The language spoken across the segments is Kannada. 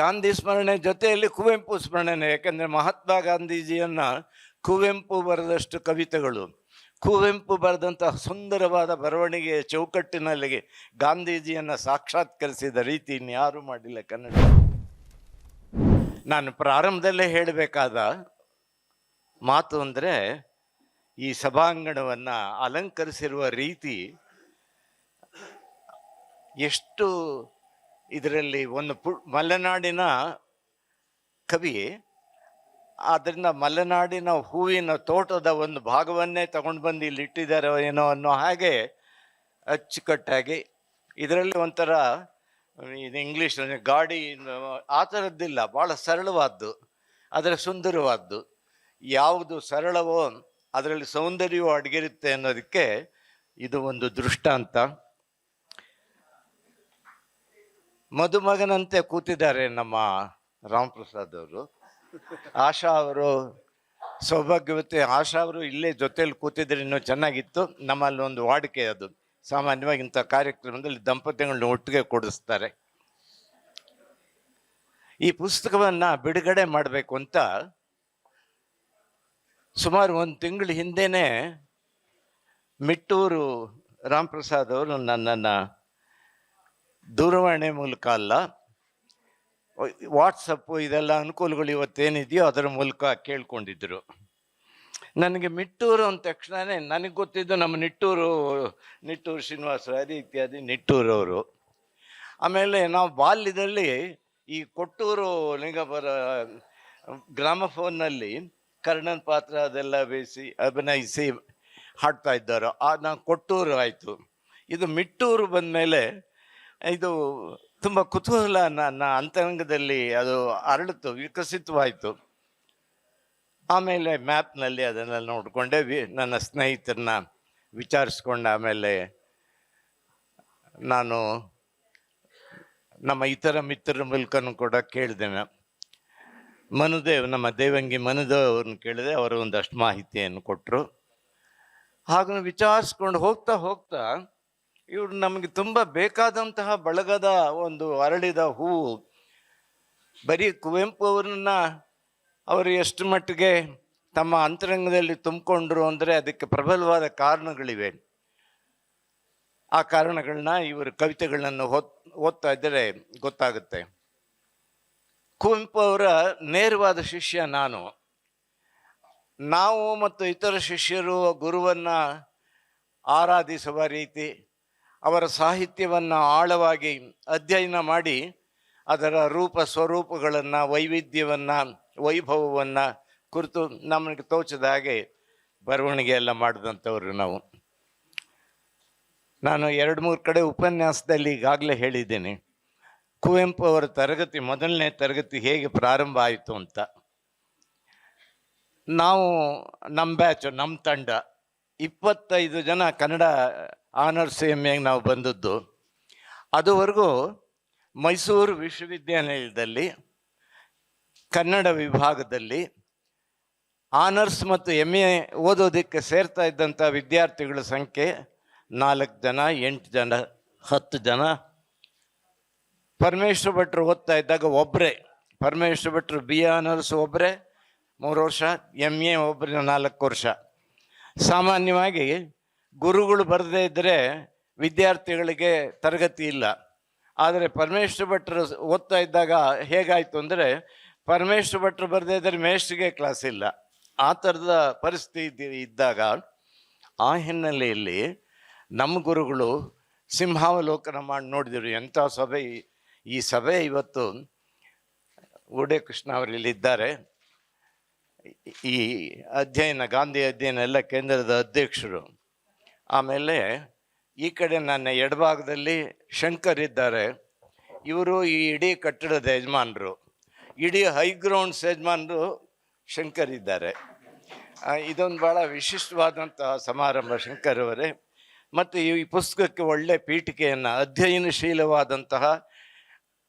ಗಾಂಧಿ ಸ್ಮರಣೆ ಜೊತೆಯಲ್ಲಿ ಕುವೆಂಪು ಸ್ಮರಣೆ, ಯಾಕೆಂದರೆ ಮಹಾತ್ಮ ಗಾಂಧೀಜಿಯನ್ನ ಕುವೆಂಪು ಬರೆದಷ್ಟು ಕವಿತೆಗಳು. ಕುವೆಂಪು ಬರೆದಂತಹ ಸುಂದರವಾದ ಬರವಣಿಗೆಯ ಚೌಕಟ್ಟಿನಲ್ಲಿ ಗಾಂಧೀಜಿಯನ್ನು ಸಾಕ್ಷಾತ್ಕರಿಸಿದ ರೀತಿ ಇನ್ಯಾರೂ ಮಾಡಿಲ್ಲ ಕನ್ನಡ. ನಾನು ಪ್ರಾರಂಭದಲ್ಲೇ ಹೇಳಬೇಕಾದ ಮಾತು ಅಂದರೆ, ಈ ಸಭಾಂಗಣವನ್ನು ಅಲಂಕರಿಸಿರುವ ರೀತಿ ಎಷ್ಟು ಇದರಲ್ಲಿ ಒಂದು ಪು, ಮಲೆನಾಡಿನ ಕವಿ ಆದ್ದರಿಂದ ಮಲೆನಾಡಿನ ಹೂವಿನ ತೋಟದ ಒಂದು ಭಾಗವನ್ನೇ ತಗೊಂಡು ಬಂದು ಇಲ್ಲಿ ಇಟ್ಟಿದ್ದಾರೆ ಏನೋ ಅನ್ನೋ ಹಾಗೆ ಅಚ್ಚುಕಟ್ಟಾಗಿ. ಇದರಲ್ಲಿ ಒಂಥರ, ಇದು ಇಂಗ್ಲೀಷ್ ಗಾಡಿ, ಆ ಥರದ್ದಿಲ್ಲ, ಭಾಳ ಸರಳವಾದ್ದು, ಆದರೆ ಸುಂದರವಾದ್ದು. ಯಾವುದು ಸರಳವೋ, ಅದರಲ್ಲಿ ಸೌಂದರ್ಯವೂ ಅಡಗಿರುತ್ತೆ ಅನ್ನೋದಕ್ಕೆ ಇದು ಒಂದು ದೃಷ್ಟಾಂತ. ಮದುಮಗನಂತೆ ಕೂತಿದ್ದಾರೆ ನಮ್ಮ ರಾಮಪ್ರಸಾದ್ ಅವರು. ಆಶಾ ಅವರು ಸೌಭಾಗ್ಯವತಿ, ಆಶಾ ಅವರು ಇಲ್ಲೇ ಜೊತೆಯಲ್ಲಿ ಕೂತಿದ್ರೆ ಇನ್ನೂ ಚೆನ್ನಾಗಿತ್ತು. ನಮ್ಮಲ್ಲಿ ಒಂದು ವಾಡಿಕೆ ಅದು. ಸಾಮಾನ್ಯವಾಗಿ ಇಂಥ ಕಾರ್ಯಕ್ರಮದಲ್ಲಿ ದಂಪತಿಗಳನ್ನ ಒಟ್ಟಿಗೆ ಕೊಡಿಸ್ತಾರೆ. ಈ ಪುಸ್ತಕವನ್ನು ಬಿಡುಗಡೆ ಮಾಡಬೇಕು ಅಂತ ಸುಮಾರು ಒಂದು ತಿಂಗಳ ಹಿಂದೆಯೇ ಮಿಟ್ಟೂರು ರಾಮಪ್ರಸಾದ್ ಅವರು ನನ್ನನ್ನು ದೂರವಾಣಿ ಮೂಲಕ ಅಲ್ಲ. ವಾಟ್ಸಪ್ಪು ಇದೆಲ್ಲ ಅನುಕೂಲಗಳು ಇವತ್ತೇನಿದೆಯೋ ಅದರ ಮೂಲಕ ಕೇಳ್ಕೊಂಡಿದ್ರು. ನನಗೆ ಮಿಟ್ಟೂರು ಅಂದ ತಕ್ಷಣವೇ ನನಗೆ ಗೊತ್ತಿದ್ದು ನಮ್ಮ ನಿಟ್ಟೂರು ನಿಟ್ಟೂರು ಶ್ರೀನಿವಾಸ ರಾಯರು ಇತ್ಯಾದಿ ನಿಟ್ಟೂರವರು. ಆಮೇಲೆ ನಾವು ಬಾಲ್ಯದಲ್ಲಿ ಈ ಕೊಟ್ಟೂರು ಲಿಂಗಪುರ ಗ್ರಾಮಫೋನ್ನಲ್ಲಿ ಕರ್ಣನ್ ಪಾತ್ರ ಅದೆಲ್ಲ ಬೇಯಿಸಿ ಅಭಿನಯಿಸಿ ಹಾಡ್ತಾ ಇದ್ದಾರೆ. ಆ ನಾವು ಕೊಟ್ಟೂರು ಆಯಿತು. ಇದು ಮಿಟ್ಟೂರು ಬಂದಮೇಲೆ ಇದು ತುಂಬ ಕುತೂಹಲ ನನ್ನ ಅಂತರಂಗದಲ್ಲಿ ಅದು ಅರಳಿತು ವಿಕಸಿತವಾಯಿತು. ಆಮೇಲೆ ಮ್ಯಾಪ್ನಲ್ಲಿ ಅದನ್ನು ನೋಡಿಕೊಂಡೆ, ವಿ ನನ್ನ ಸ್ನೇಹಿತರನ್ನ ವಿಚಾರಿಸ್ಕೊಂಡು ಆಮೇಲೆ ನಾನು ನಮ್ಮ ಇತರ ಮಿತ್ರರ ಮೂಲಕನೂ ಕೂಡ ಕೇಳಿದೆ ಮನುದೇವ್, ನಮ್ಮ ದೇವಂಗಿ ಮನುದೇವ್ ಅವ್ರನ್ನ ಕೇಳಿದೆ, ಅವರು ಒಂದಷ್ಟು ಮಾಹಿತಿಯನ್ನು ಕೊಟ್ಟರು ಹಾಗೂ ವಿಚಾರಿಸ್ಕೊಂಡು ಹೋಗ್ತಾ ಹೋಗ್ತಾ ಇವ್ರು ನಮಗೆ ತುಂಬ ಬೇಕಾದಂತಹ ಬಳಗದ ಒಂದು ಅರಳಿದ ಹೂವು. ಬರೀ ಕುವೆಂಪು ಅವ್ರನ್ನ ಅವರು ಎಷ್ಟು ಮಟ್ಟಿಗೆ ತಮ್ಮ ಅಂತರಂಗದಲ್ಲಿ ತುಂಬಿಕೊಂಡ್ರು ಅಂದರೆ ಅದಕ್ಕೆ ಪ್ರಬಲವಾದ ಕಾರಣಗಳಿವೆ. ಆ ಕಾರಣಗಳನ್ನ ಇವರು ಕವಿತೆಗಳನ್ನು ಹೊತ್, ಓದ್ತಾ ಇದ್ದರೆ ಗೊತ್ತಾಗುತ್ತೆ. ಕುವೆಂಪು ಅವರ ನೇರವಾದ ಶಿಷ್ಯ ನಾನು. ನಾವು ಮತ್ತು ಇತರ ಶಿಷ್ಯರು ಗುರುವನ್ನು ಆರಾಧಿಸುವ ರೀತಿ ಅವರ ಸಾಹಿತ್ಯವನ್ನು ಆಳವಾಗಿ ಅಧ್ಯಯನ ಮಾಡಿ ಅದರ ರೂಪ ಸ್ವರೂಪಗಳನ್ನು, ವೈವಿಧ್ಯವನ್ನು, ವೈಭವವನ್ನು ಕುರಿತು ನಮಗೆ ತೋಚದ ಹಾಗೆ ಬರವಣಿಗೆ ಎಲ್ಲ ಮಾಡಿದಂಥವ್ರು ನಾವು. ನಾನು ಎರಡು ಮೂರು ಕಡೆ ಉಪನ್ಯಾಸದಲ್ಲಿ ಈಗಾಗಲೇ ಹೇಳಿದ್ದೇನೆ, ಕುವೆಂಪು ಅವರ ತರಗತಿ, ಮೊದಲನೇ ತರಗತಿ ಹೇಗೆ ಪ್ರಾರಂಭ ಆಯಿತು ಅಂತ. ನಾವು ನಮ್ಮ ಬ್ಯಾಚು ನಮ್ಮ ತಂಡ, ಇಪ್ಪತ್ತೈದು ಜನ ಕನ್ನಡ ಆನರ್ಸ್ ಎಂ ಎಗೆ ನಾವು ಬಂದದ್ದು. ಅದುವರೆಗೂ ಮೈಸೂರು ವಿಶ್ವವಿದ್ಯಾನಿಲಯದಲ್ಲಿ ಕನ್ನಡ ವಿಭಾಗದಲ್ಲಿ ಆನರ್ಸ್ ಮತ್ತು ಎಂ ಎ ಓದೋದಕ್ಕೆ ಸೇರ್ತಾ ಇದ್ದಂಥ ವಿದ್ಯಾರ್ಥಿಗಳ ಸಂಖ್ಯೆ ನಾಲ್ಕು ಜನ, ಎಂಟು ಜನ, ಹತ್ತು ಜನ. ಪರಮೇಶ್ವರ ಭಟ್ರು ಓದ್ತಾ ಇದ್ದಾಗ ಒಬ್ಬರೇ ಪರಮೇಶ್ವರ ಭಟ್ರು ಬಿ ಆನರ್ಸ್ ಒಬ್ಬರೇ ಮೂರು ವರ್ಷ ಎಂ ಎ ಒಬ್ಬರೇ ನಾಲ್ಕು ವರ್ಷ. ಸಾಮಾನ್ಯವಾಗಿ ಗುರುಗಳು ಬರದೇ ಇದ್ದರೆ ವಿದ್ಯಾರ್ಥಿಗಳಿಗೆ ತರಗತಿ ಇಲ್ಲ. ಆದರೆ ಪರಮೇಶ್ವರ ಭಟ್ರು ಓದ್ತಾ ಇದ್ದಾಗ ಹೇಗಾಯಿತು ಅಂದರೆ ಪರಮೇಶ್ವರ ಭಟ್ರು ಬರದೇ ಇದ್ದರೆ ಮೇಷ್ಟ್ರಿಗೆ ಕ್ಲಾಸ್ ಇಲ್ಲ. ಆ ಥರದ ಪರಿಸ್ಥಿತಿ ಇದ್ದಾಗ ಆ ಹಿನ್ನೆಲೆಯಲ್ಲಿ ನಮ್ಮ ಗುರುಗಳು ಸಿಂಹಾವಲೋಕನ ಮಾಡಿ ನೋಡಿದರು. ಎಂಥ ಸಭೆ ಈ- ಸಭೆ ಇವತ್ತು ಉಡೆ ಕೃಷ್ಣ ಅವರು ಇಲ್ಲಿದ್ದಾರೆ ಈ ಅಧ್ಯಯನ, ಗಾಂಧಿ ಅಧ್ಯಯನ ಎಲ್ಲ ಕೇಂದ್ರದ ಅಧ್ಯಕ್ಷರು. ಆಮೇಲೆ ಈ ಕಡೆ ನನ್ನ ಎಡಭಾಗದಲ್ಲಿ ಶಂಕರ್ ಇದ್ದಾರೆ. ಇವರು ಈ ಇಡೀ ಕಟ್ಟಡದ ಯಜಮಾನರು. ಇಡೀ ಹೈಗ್ರೌಂಡ್ಸ್ ಯಜಮಾನರು ಶಂಕರ್ ಇದ್ದಾರೆ. ಇದೊಂದು ಭಾಳ ವಿಶಿಷ್ಟವಾದಂತಹ ಸಮಾರಂಭ ಶಂಕರ್ ಅವರೇ. ಮತ್ತು ಈ ಪುಸ್ತಕಕ್ಕೆ ಒಳ್ಳೆ ಪೀಠಿಕೆಯನ್ನು, ಅಧ್ಯಯನಶೀಲವಾದಂತಹ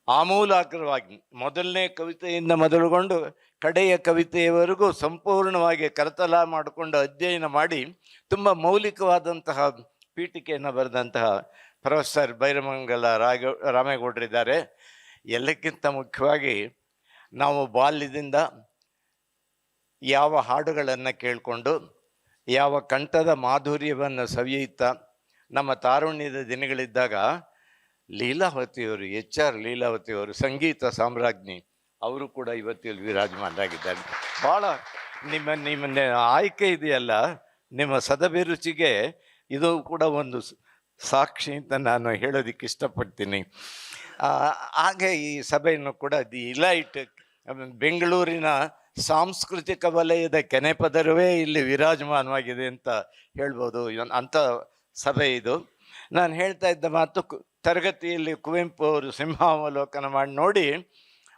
ಆಮೂಲಾಗ್ರವಾಗಿ, ಮೊದಲನೇ ಕವಿತೆಯಿಂದ ಮೊದಲುಗೊಂಡು ಕಡೆಯ ಕವಿತೆಯವರೆಗೂ ಸಂಪೂರ್ಣವಾಗಿ ಕರತಲ ಮಾಡಿಕೊಂಡು ಅಧ್ಯಯನ ಮಾಡಿ ತುಂಬ ಮೌಲಿಕವಾದಂತಹ ಪೀಠಿಕೆಯನ್ನು ಬರೆದಂತಹ ಪ್ರೊಫೆಸರ್ ಬೈರಮಂಗಲ ರಾಗ ರಾಮೇಗೌಡರಿದ್ದಾರೆ. ಎಲ್ಲಕ್ಕಿಂತ ಮುಖ್ಯವಾಗಿ ನಾವು ಬಾಲ್ಯದಿಂದ ಯಾವ ಹಾಡುಗಳನ್ನು ಕೇಳಿಕೊಂಡು ಯಾವ ಕಂಠದ ಮಾಧುರ್ಯವನ್ನು ಸವಿಯುತ್ತಾ ನಮ್ಮ ತಾರುಣ್ಯದ ದಿನಗಳಿದ್ದಾಗ ಲೀಲಾವತಿಯವರು, ಎಚ್ ಆರ್ ಲೀಲಾವತಿಯವರು, ಸಂಗೀತ ಸಾಮ್ರಾಜ್ಞಿ ಅವರು ಕೂಡ ಇವತ್ತು ಇಲ್ಲಿ ವಿರಾಜಮಾನರಾಗಿದ್ದಾರೆ. ಭಾಳ ನಿಮ್ಮ ನಿಮ್ಮ ಆಯ್ಕೆ ಇದೆಯಲ್ಲ, ನಿಮ್ಮ ಸದಭಿರುಚಿಗೆ ಇದು ಕೂಡ ಒಂದು ಸಾಕ್ಷಿ ಅಂತ ನಾನು ಹೇಳೋದಕ್ಕೆ ಇಷ್ಟಪಡ್ತೀನಿ. ಹಾಗೆ ಈ ಸಭೆಯನ್ನು ಕೂಡ ದಿ ಇಲೈಟ್, ಬೆಂಗಳೂರಿನ ಸಾಂಸ್ಕೃತಿಕ ವಲಯದ ಕೆನೆಪದರವೇ ಇಲ್ಲಿ ವಿರಾಜಮಾನವಾಗಿದೆ ಅಂತ ಹೇಳ್ಬೋದು. ಅಂಥ ಸಭೆ ಇದು. ನಾನು ಹೇಳ್ತಾ ಇದ್ದ ಮಾತು ತರಗತಿಯಲ್ಲಿ ಕುವೆಂಪು ಅವರು ಸಿಂಹಾವಲೋಕನ ಮಾಡಿ ನೋಡಿ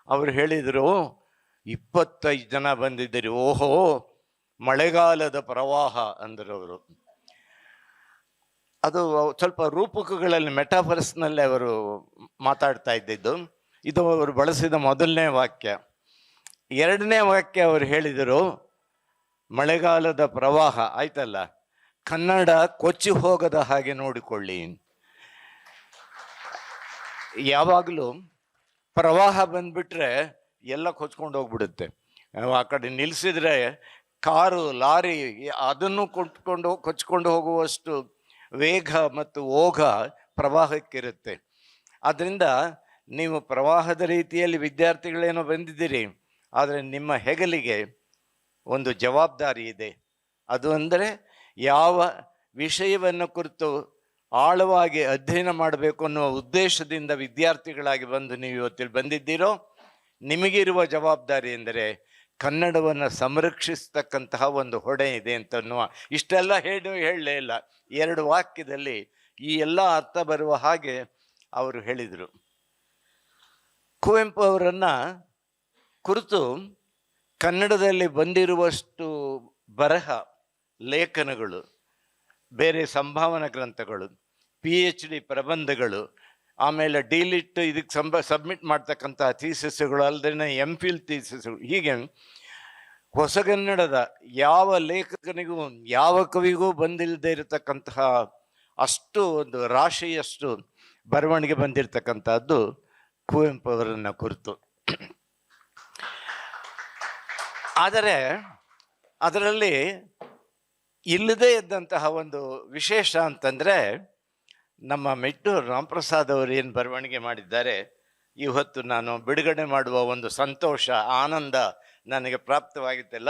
ಅವರು ಹೇಳಿದರು, ಇಪ್ಪತ್ತೈದು ಜನ ಬಂದಿದ್ದೀರಿ, ಓಹೋ, ಮಳೆಗಾಲದ ಪ್ರವಾಹ ಅಂದರು ಅವರು. ಅದು ಸ್ವಲ್ಪ ರೂಪಕಗಳಲ್ಲಿ, ಮೆಟಾಫರ್ಸ್ನಲ್ಲಿ ಅವರು ಮಾತಾಡ್ತಾ ಇದ್ದಿದ್ದು. ಇದು ಅವರು ಬಳಸಿದ ಮೊದಲನೇ ವಾಕ್ಯ. ಎರಡನೇ ವಾಕ್ಯ ಅವರು ಹೇಳಿದರು, ಮಳೆಗಾಲದ ಪ್ರವಾಹ, ಆಯ್ತಲ್ಲ? ಕನ್ನಡ ಕೊಚ್ಚಿ ಹೋಗದ ಹಾಗೆ ನೋಡಿಕೊಳ್ಳಿ. ಯಾವಾಗಲೂ ಪ್ರವಾಹ ಬಂದ್ಬಿಟ್ರೆ ಎಲ್ಲ ಕೊಚ್ಕೊಂಡು ಹೋಗ್ಬಿಡುತ್ತೆ. ಆ ಕಡೆ ನಿಲ್ಲಿಸಿದ್ರೆ ಕಾರು, ಲಾರಿ, ಅದನ್ನು ಕೊಟ್ಕೊಂಡು ಕೊಚ್ಕೊಂಡು ಹೋಗುವಷ್ಟು ವೇಗ ಮತ್ತು ಓಘ ಪ್ರವಾಹಕ್ಕಿರುತ್ತೆ. ಆದ್ದರಿಂದ ನೀವು ಪ್ರವಾಹದ ರೀತಿಯಲ್ಲಿ ವಿದ್ಯಾರ್ಥಿಗಳೇನೋ ಬಂದಿದ್ದೀರಿ, ಆದರೆ ನಿಮ್ಮ ಹೆಗಲಿಗೆ ಒಂದು ಜವಾಬ್ದಾರಿ ಇದೆ. ಅದು ಅಂದರೆ ಯಾವ ವಿಷಯವನ್ನು ಕುರಿತು ಆಳವಾಗಿ ಅಧ್ಯಯನ ಮಾಡಬೇಕು ಅನ್ನುವ ಉದ್ದೇಶದಿಂದ ವಿದ್ಯಾರ್ಥಿಗಳಾಗಿ ಬಂದು ನೀವು ಇವತ್ತಿಲ್ಲಿ ಬಂದಿದ್ದೀರೋ, ನಿಮಗಿರುವ ಜವಾಬ್ದಾರಿ ಎಂದರೆ ಕನ್ನಡವನ್ನು ಸಂರಕ್ಷಿಸ್ತಕ್ಕಂತಹ ಒಂದು ಹೊಣೆ ಇದೆ ಅಂತ ಅನ್ನುವ ಇಷ್ಟೆಲ್ಲ ಹೇಳಿ ಹೇಳಲೇ ಇಲ್ಲ. ಎರಡು ವಾಕ್ಯದಲ್ಲಿ ಈ ಎಲ್ಲ ಅರ್ಥ ಬರುವ ಹಾಗೆ ಅವರು ಹೇಳಿದರು. ಕುವೆಂಪು ಅವರನ್ನು ಕುರಿತು ಕನ್ನಡದಲ್ಲಿ ಬಂದಿರುವಷ್ಟು ಬರಹ ಲೇಖನಗಳು ಬೇರೆ ಸಂಭಾವನಾ ಗ್ರಂಥಗಳು ಪಿ ಎಚ್ ಡಿ ಪ್ರಬಂಧಗಳು, ಆಮೇಲೆ ಡೀಲಿಟ್ ಇದಕ್ಕೆ ಸಂಬ ಸಬ್ಮಿಟ್ ಮಾಡ್ತಕ್ಕಂಥ ಥೀಸಸ್ಗಳು ಅಲ್ಲದೇ ಎಂ ಫಿಲ್ ಥೀಸಸ್ಗಳು ಹೀಗೆ ಹೊಸಗನ್ನಡದ ಯಾವ ಲೇಖಕನಿಗೂ, ಯಾವ ಕವಿಗೂ ಬಂದಿಲ್ಲದೆ ಇರತಕ್ಕಂತಹ ಅಷ್ಟು ಒಂದು ರಾಶಿಯಷ್ಟು ಬರವಣಿಗೆ ಬಂದಿರತಕ್ಕಂಥದ್ದು ಕುವೆಂಪು ಅವರನ್ನು ಕುರಿತು. ಆದರೆ ಅದರಲ್ಲಿ ಇಲ್ಲದೇ ಇದ್ದಂತಹ ಒಂದು ವಿಶೇಷ ಅಂತಂದರೆ ನಮ್ಮ ಮೆಟ್ಟೂರು ರಾಮಪ್ರಸಾದ್ ಅವರು ಏನು ಬರವಣಿಗೆ ಮಾಡಿದ್ದಾರೆ ಇವತ್ತು ನಾನು ಬಿಡುಗಡೆ ಮಾಡುವ ಒಂದು ಸಂತೋಷ, ಆನಂದ ನನಗೆ ಪ್ರಾಪ್ತವಾಗಿತ್ತಲ್ಲ.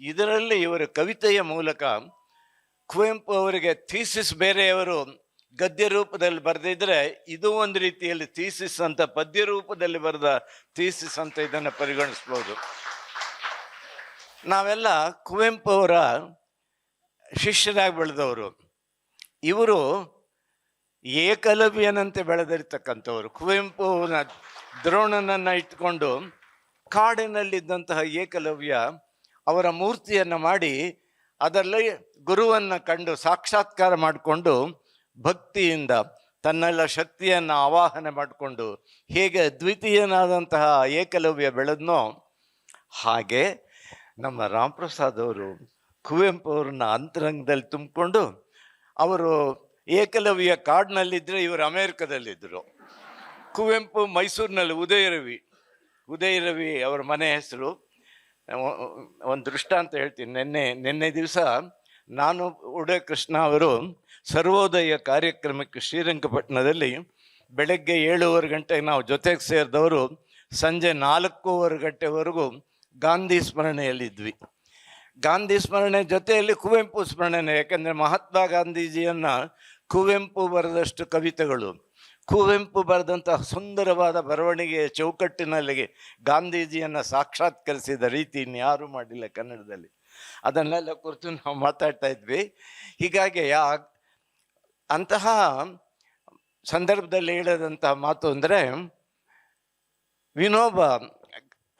ಇದರಲ್ಲಿ ಇವರ ಕವಿತೆಯ ಮೂಲಕ ಕುವೆಂಪು ಅವರಿಗೆ ಥೀಸಿಸ್ ಬೇರೆಯವರು ಗದ್ಯ ರೂಪದಲ್ಲಿ ಬರೆದಿದ್ದರೆ ಇದು ಒಂದು ರೀತಿಯಲ್ಲಿ ಥೀಸಿಸ್ ಅಂತ, ಪದ್ಯ ರೂಪದಲ್ಲಿ ಬರೆದ ಥೀಸಿಸ್ ಅಂತ ಇದನ್ನು ಪರಿಗಣಿಸ್ಬೋದು. ನಾವೆಲ್ಲ ಕುವೆಂಪು ಅವರ ಶಿಷ್ಯರಾಗಿ ಬೆಳೆದವರು. ಇವರು ಏಕಲವ್ಯನಂತೆ ಬೆಳೆದಿರ್ತಕ್ಕಂಥವ್ರು. ಕುವೆಂಪುನ ದ್ರೋಣನನ್ನು ಇಟ್ಕೊಂಡು ಕಾಡಿನಲ್ಲಿದ್ದಂತಹ ಏಕಲವ್ಯ ಅವರ ಮೂರ್ತಿಯನ್ನು ಮಾಡಿ ಅದರಲ್ಲಿ ಗುರುವನ್ನು ಕಂಡು ಸಾಕ್ಷಾತ್ಕಾರ ಮಾಡಿಕೊಂಡು ಭಕ್ತಿಯಿಂದ ತನ್ನೆಲ್ಲ ಶಕ್ತಿಯನ್ನು ಆವಾಹನೆ ಮಾಡಿಕೊಂಡು ಹೇಗೆ ದ್ವಿತೀಯನಾದಂತಹ ಏಕಲವ್ಯ ಬೆಳೆದ್ನೋ ಹಾಗೆ ನಮ್ಮ ರಾಮಪ್ರಸಾದ್ ಅವರು ಕುವೆಂಪು ಅವ್ರನ್ನ ಅಂತರಂಗದಲ್ಲಿ ತುಂಬಿಕೊಂಡು ಅವರು ಏಕಲವ್ಯ ಕಾಡಿನಲ್ಲಿದ್ದರೆ ಇವರು ಅಮೇರಿಕದಲ್ಲಿದ್ದರು. ಕುವೆಂಪು ಮೈಸೂರಿನಲ್ಲಿ ಉದಯ ರವಿ ಉದಯ ರವಿ ಅವರ ಮನೆ ಹೆಸರು. ಒಂದು ದೃಷ್ಟಾಂತ ಹೇಳ್ತೀನಿ. ನಿನ್ನೆ ನಿನ್ನೆ ದಿವಸ ನಾನು ಉಡಯ ಕೃಷ್ಣ ಅವರು ಸರ್ವೋದಯ ಕಾರ್ಯಕ್ರಮಕ್ಕೆ ಶ್ರೀರಂಗಪಟ್ಟಣದಲ್ಲಿ ಬೆಳಗ್ಗೆ ಏಳುವರೆ ಗಂಟೆಗೆ ನಾವು ಜೊತೆಗೆ ಸೇರಿದವರು ಸಂಜೆ ನಾಲ್ಕೂವರೆ ಗಂಟೆವರೆಗೂ ಗಾಂಧಿ ಸ್ಮರಣೆಯಲ್ಲಿದ್ವಿ. ಗಾಂಧಿ ಸ್ಮರಣೆ ಜೊತೆಯಲ್ಲಿ ಕುವೆಂಪು ಸ್ಮರಣೆ ಯಾಕೆಂದರೆ ಮಹಾತ್ಮ ಗಾಂಧೀಜಿಯನ್ನು ಕುವೆಂಪು ಬರೆದಷ್ಟು ಕವಿತೆಗಳು. ಕುವೆಂಪು ಬರೆದಂತಹ ಸುಂದರವಾದ ಬರವಣಿಗೆಯ ಚೌಕಟ್ಟಿನಲ್ಲಿ ಗಾಂಧೀಜಿಯನ್ನು ಸಾಕ್ಷಾತ್ಕರಿಸಿದ ರೀತಿ ಇನ್ಯಾರೂ ಮಾಡಿಲ್ಲ ಕನ್ನಡದಲ್ಲಿ. ಅದನ್ನೆಲ್ಲ ಕುರಿತು ನಾವು ಮಾತಾಡ್ತಾ ಇದ್ವಿ. ಹೀಗಾಗಿ ಯಾ ಅಂತಹ ಸಂದರ್ಭದಲ್ಲಿ ಹೇಳಿದಂತಹ ಮಾತು ಅಂದರೆ, ವಿನೋಬ,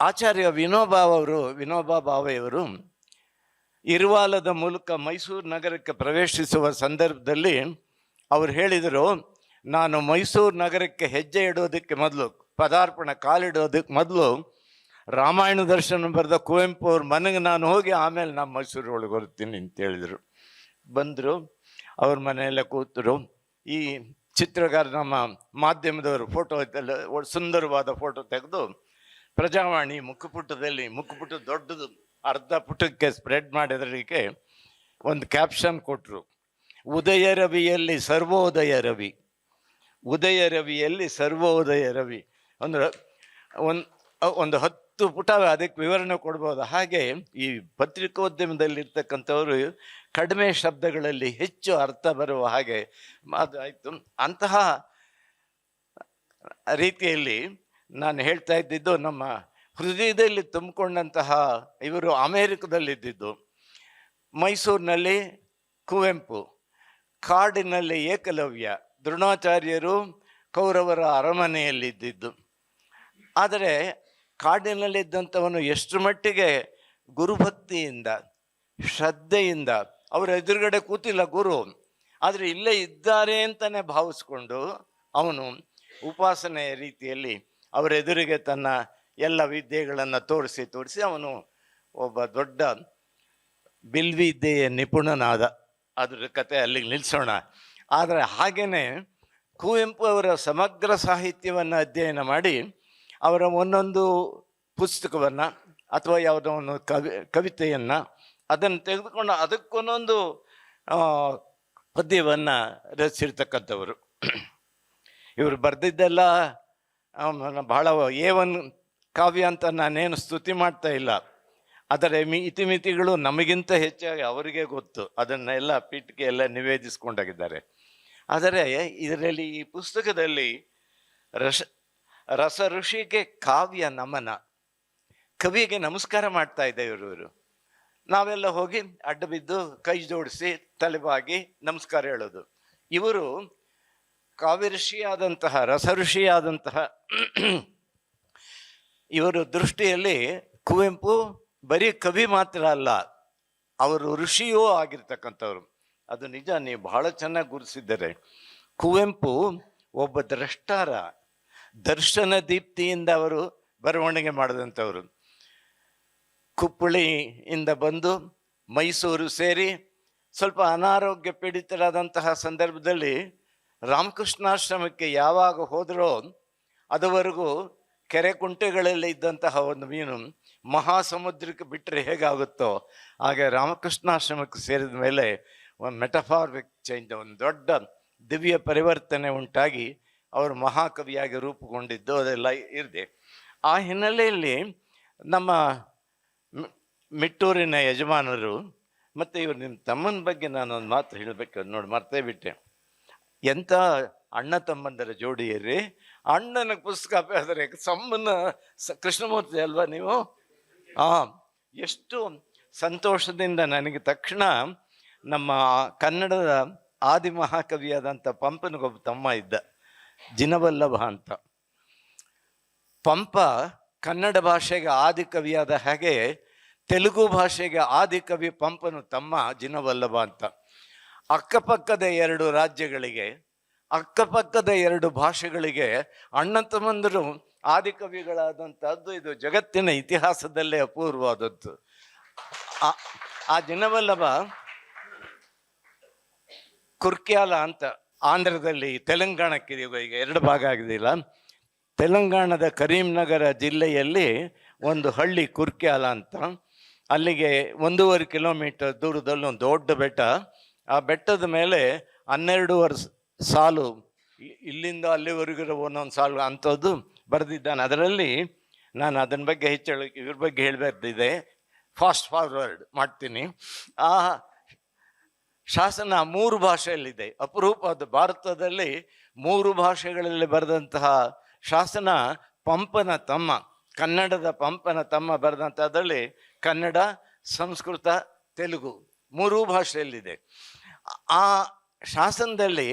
ಆಚಾರ್ಯ ವಿನೋಬಾ ಅವರು, ವಿನೋಬಾ ಭಾವೆಯವರು ಇರುವಾಲದ ಮೂಲಕ ಮೈಸೂರು ನಗರಕ್ಕೆ ಪ್ರವೇಶಿಸುವ ಸಂದರ್ಭದಲ್ಲಿ ಅವರು ಹೇಳಿದರು, ನಾನು ಮೈಸೂರು ನಗರಕ್ಕೆ ಹೆಜ್ಜೆ ಇಡೋದಕ್ಕೆ ಮೊದಲು, ಪದಾರ್ಪಣೆ ಕಾಲಿಡೋದಕ್ಕೆ ಮೊದಲು ರಾಮಾಯಣ ದರ್ಶನ ಬರೆದ ಕುವೆಂಪು ಅವ್ರ ಮನೆಗೆ ನಾನು ಹೋಗಿ ಆಮೇಲೆ ನಾನು ಮೈಸೂರು ಒಳಗೆ ಬರ್ತೀನಿ ಅಂತ ಹೇಳಿದರು. ಬಂದರು, ಅವ್ರ ಮನೆಯಲ್ಲ ಕೂತರು. ಈ ಚಿತ್ರಗಾರ ನಮ್ಮ ಮಾಧ್ಯಮದವರು ಫೋಟೋ ಸುಂದರವಾದ ಫೋಟೋ ತೆಗೆದು ಪ್ರಜಾವಾಣಿ ಮುಖಪುಟದಲ್ಲಿ, ಮುಖಪುಟ ದೊಡ್ಡದು ಅರ್ಧ ಪುಟಕ್ಕೆ ಸ್ಪ್ರೆಡ್ ಮಾಡಿದ್ರಿಗೆ ಒಂದು ಕ್ಯಾಪ್ಷನ್ ಕೊಟ್ಟರು ಉದಯ ರವಿಯಲ್ಲಿ ಸರ್ವೋದಯ ರವಿ, ಉದಯ ರವಿಯಲ್ಲಿ ಸರ್ವೋದಯ ರವಿ. ಅಂದ್ರೆ ಒಂದು ಒಂದು ಹತ್ತು ಪುಟ ಅದಕ್ಕೆ ವಿವರಣೆ ಕೊಡ್ಬೋದು. ಹಾಗೆ ಈ ಪತ್ರಿಕೋದ್ಯಮದಲ್ಲಿರ್ತಕ್ಕಂಥವರು ಕಡಿಮೆ ಶಬ್ದಗಳಲ್ಲಿ ಹೆಚ್ಚು ಅರ್ಥ ಬರುವ ಹಾಗೆ ಅದು ಆಯಿತು. ಅಂತಹ ರೀತಿಯಲ್ಲಿ ನಾನು ಹೇಳ್ತಾ ಇದ್ದಿದ್ದು ನಮ್ಮ ಹೃದಯದಲ್ಲಿ ತುಂಬಿಕೊಂಡಂತಹ ಇವರು ಅಮೇರಿಕದಲ್ಲಿದ್ದಿದ್ದು. ಮೈಸೂರಿನಲ್ಲಿ ಕುವೆಂಪು, ಕಾಡಿನಲ್ಲಿ ಏಕಲವ್ಯ, ದ್ರೋಣಾಚಾರ್ಯರು ಕೌರವರ ಅರಮನೆಯಲ್ಲಿದ್ದಿದ್ದು. ಆದರೆ ಕಾಡಿನಲ್ಲಿದ್ದಂಥವನು ಎಷ್ಟು ಮಟ್ಟಿಗೆ ಗುರುಭಕ್ತಿಯಿಂದ, ಶ್ರದ್ಧೆಯಿಂದ, ಅವರ ಎದುರುಗಡೆ ಕೂತಿಲ್ಲ ಗುರು, ಆದರೆ ಇಲ್ಲೇ ಇದ್ದಾರೆ ಅಂತಲೇ ಭಾವಿಸ್ಕೊಂಡು ಅವನು ಉಪಾಸನೆಯ ರೀತಿಯಲ್ಲಿ ಅವರ ಎದುರಿಗೆ ತನ್ನ ಎಲ್ಲ ವಿದ್ಯೆಗಳನ್ನು ತೋರಿಸಿ ತೋರಿಸಿ ಅವನು ಒಬ್ಬ ದೊಡ್ಡ ಬಿಲ್ವಿದ್ಯೆಯ ನಿಪುಣನಾದ. ಅದರ ಕತೆ ಅಲ್ಲಿಗೆ ನಿಲ್ಲಿಸೋಣ ಆದರೆ ಹಾಗೆಯೇ ಕುವೆಂಪು ಅವರ ಸಮಗ್ರ ಸಾಹಿತ್ಯವನ್ನು ಅಧ್ಯಯನ ಮಾಡಿ ಅವರ ಒಂದೊಂದು ಪುಸ್ತಕವನ್ನು ಅಥವಾ ಯಾವುದೋ ಒಂದು ಕವಿ, ಕವಿತೆಯನ್ನು ಅದನ್ನು ತೆಗೆದುಕೊಂಡು ಅದಕ್ಕೊಂದೊಂದು ಪದ್ಯವನ್ನು ರಚಿಸಿರ್ತಕ್ಕಂಥವರು. ಇವರು ಬರೆದಿದ್ದೆಲ್ಲ ಭಾಳ ಎ ಒನ್ ಕಾವ್ಯ ಅಂತ ನಾನೇನು ಸ್ತುತಿ ಮಾಡ್ತಾ ಇಲ್ಲ. ಆದರೆ ಮಿ, ಇತಿಮಿತಿಗಳು ನಮಗಿಂತ ಹೆಚ್ಚಾಗಿ ಅವರಿಗೆ ಗೊತ್ತು. ಅದನ್ನೆಲ್ಲ ಪೀಠಿಗೆ ಎಲ್ಲ ನಿವೇದಿಸ್ಕೊಂಡಾಗಿದ್ದಾರೆ. ಆದರೆ ಇದರಲ್ಲಿ ಈ ಪುಸ್ತಕದಲ್ಲಿ ರಸ ರಸ ಋಷಿಗೆ ಕಾವ್ಯ ನಮನ, ಕವಿಗೆ ನಮಸ್ಕಾರ ಮಾಡ್ತಾ ಇದೆ ಇವರು. ನಾವೆಲ್ಲ ಹೋಗಿ ಅಡ್ಡ ಬಿದ್ದು ಕೈ ಜೋಡಿಸಿ ತಲೆಬಾಗಿ ನಮಸ್ಕಾರ ಹೇಳೋದು. ಇವರು ಕಾವ್ಯ ಋಷಿಯಾದಂತಹ, ರಸ ಋಷಿಯಾದಂತಹ ಇವರ ದೃಷ್ಟಿಯಲ್ಲಿ ಕುವೆಂಪು ಬರೀ ಕವಿ ಮಾತ್ರ ಅಲ್ಲ, ಅವರು ಋಷಿಯೂ ಆಗಿರ್ತಕ್ಕಂಥವ್ರು. ಅದು ನಿಜ, ನೀವು ಬಹಳ ಚೆನ್ನಾಗಿ ಗುರುತಿಸಿದ್ದಾರೆ. ಕುವೆಂಪು ಒಬ್ಬ ದ್ರಷ್ಟಾರ. ದರ್ಶನ ದೀಪ್ತಿಯಿಂದ ಅವರು ಬರವಣಿಗೆ ಮಾಡಿದಂಥವ್ರು. ಕುಪ್ಪಳಿಯಿಂದ ಬಂದು ಮೈಸೂರು ಸೇರಿ ಸ್ವಲ್ಪ ಅನಾರೋಗ್ಯ ಪೀಡಿತರಾದಂತಹ ಸಂದರ್ಭದಲ್ಲಿ ರಾಮಕೃಷ್ಣಾಶ್ರಮಕ್ಕೆ ಯಾವಾಗ ಹೋದರೋ ಅದುವರೆಗೂ ಕೆರೆ ಕುಂಟೆಗಳಲ್ಲಿ ಇದ್ದಂತಹ ಒಂದು ಮೀನು ಮಹಾಸಮುದ್ರಕ್ಕೆ ಬಿಟ್ಟರೆ ಹೇಗಾಗುತ್ತೋ ಹಾಗೆ ರಾಮಕೃಷ್ಣಾಶ್ರಮಕ್ಕೆ ಸೇರಿದ ಮೇಲೆ ಒಂದು ಮೆಟಫಾರ್ವಿಕ್ ಚೇಂಜ್ ಒಂದು ದೊಡ್ಡ ದಿವ್ಯ ಪರಿವರ್ತನೆ ಉಂಟಾಗಿ ಅವರು ಮಹಾಕವಿಯಾಗಿ ರೂಪುಗೊಂಡಿದ್ದು ಅದೆಲ್ಲ ಇರಿದೆ ಆ ಹಿನ್ನೆಲೆಯಲ್ಲಿ ನಮ್ಮ ಮಿಟ್ಟೂರಿನ ಯಜಮಾನರು ಮತ್ತು ಇವರು ನಿಮ್ಮ ತಮ್ಮನ ಬಗ್ಗೆ ನಾನು ಒಂದು ಮಾತು ಹೇಳಬೇಕು, ನೋಡಿ ಮರ್ತೇ ಬಿಟ್ಟೆ. ಎಂಥ ಅಣ್ಣ ತಮ್ಮಂದರ ಜೋಡಿಯರಿ ಅಣ್ಣನ ಪುಸ್ತಕ ಆದರೆ ಸಮ್ಮನ್ನ ಸ- ಕೃಷ್ಣಮೂರ್ತಿ ಅಲ್ವಾ ನೀವು? ಆ, ಎಷ್ಟು ಸಂತೋಷದಿಂದ ನನಗೆ ತಕ್ಷಣ ನಮ್ಮ ಕನ್ನಡದ ಆದಿ ಮಹಾಕವಿಯಾದಂಥ ಪಂಪನಿಗೊಬ್ಬ ತಮ್ಮ ಇದ್ದ ಜಿನವಲ್ಲಭ ಅಂತ. ಪಂಪ ಕನ್ನಡ ಭಾಷೆಗೆ ಆದಿ ಕವಿಯಾದ ಹಾಗೆ ತೆಲುಗು ಭಾಷೆಗೆ ಆದಿ ಕವಿ ಪಂಪನು ತಮ್ಮ ಜಿನವಲ್ಲಭ ಅಂತ. ಅಕ್ಕಪಕ್ಕದ ಎರಡು ರಾಜ್ಯಗಳಿಗೆ, ಅಕ್ಕಪಕ್ಕದ ಎರಡು ಭಾಷೆಗಳಿಗೆ ಅಣ್ಣ ತಮ್ಮಂದರು ಆದಿಕವಿಗಳಾದಂಥದ್ದು ಇದು ಜಗತ್ತಿನ ಇತಿಹಾಸದಲ್ಲೇ ಅಪೂರ್ವವಾದದ್ದು. ಆ- ದಿನವಲ್ಲವ ಕುರ್ಕ್ಯಾಲ ಅಂತ ಆಂಧ್ರದಲ್ಲಿ ತೆಲಂಗಾಣಕ್ಕಿದೆ ಈಗ ಎರಡು ಭಾಗ ಆಗಿದಿಲ್ಲ ತೆಲಂಗಾಣದ ಕರೀಂನಗರ ಜಿಲ್ಲೆಯಲ್ಲಿ ಒಂದು ಹಳ್ಳಿ ಕುರ್ಕ್ಯಾಲ ಅಂತ, ಅಲ್ಲಿಗೆ ಒಂದೂವರೆ ಕಿಲೋಮೀಟರ್ ದೂರದಲ್ಲಿ ಒಂದು ದೊಡ್ಡ ಬೆಟ್ಟ ಆ ಬೆಟ್ಟದ ಮೇಲೆ ಹನ್ನೆರಡುವರೆ ಸಾಲು ಇಲ್ಲಿಂದ ಅಲ್ಲಿವರೆಗಿರೋ ಒಂದೊಂದು ಸಾಲು ಅಂಥದ್ದು ಬರೆದಿದ್ದಾನೆ. ಅದರಲ್ಲಿ ನಾನು ಅದನ್ನ ಬಗ್ಗೆ ಹೆಚ್ಚು ಇವ್ರ ಬಗ್ಗೆ ಹೇಳಬೇಕಿದೆ ಫಾಸ್ಟ್ ಫಾರ್ವರ್ಡ್ ಮಾಡ್ತೀನಿ. ಆ ಶಾಸನ ಮೂರು ಭಾಷೆಯಲ್ಲಿದೆ. ಅಪರೂಪದ ಭಾರತದಲ್ಲಿ ಮೂರು ಭಾಷೆಗಳಲ್ಲಿ ಬರೆದಂತಹ ಶಾಸನ ಪಂಪನ ತಮ್ಮ, ಕನ್ನಡದ ಪಂಪನ ತಮ್ಮ ಬರೆದಂಥದ್ರಲ್ಲಿ ಕನ್ನಡ, ಸಂಸ್ಕೃತ, ತೆಲುಗು ಮೂರೂ ಭಾಷೆಯಲ್ಲಿದೆ. ಆ ಶಾಸನದಲ್ಲಿ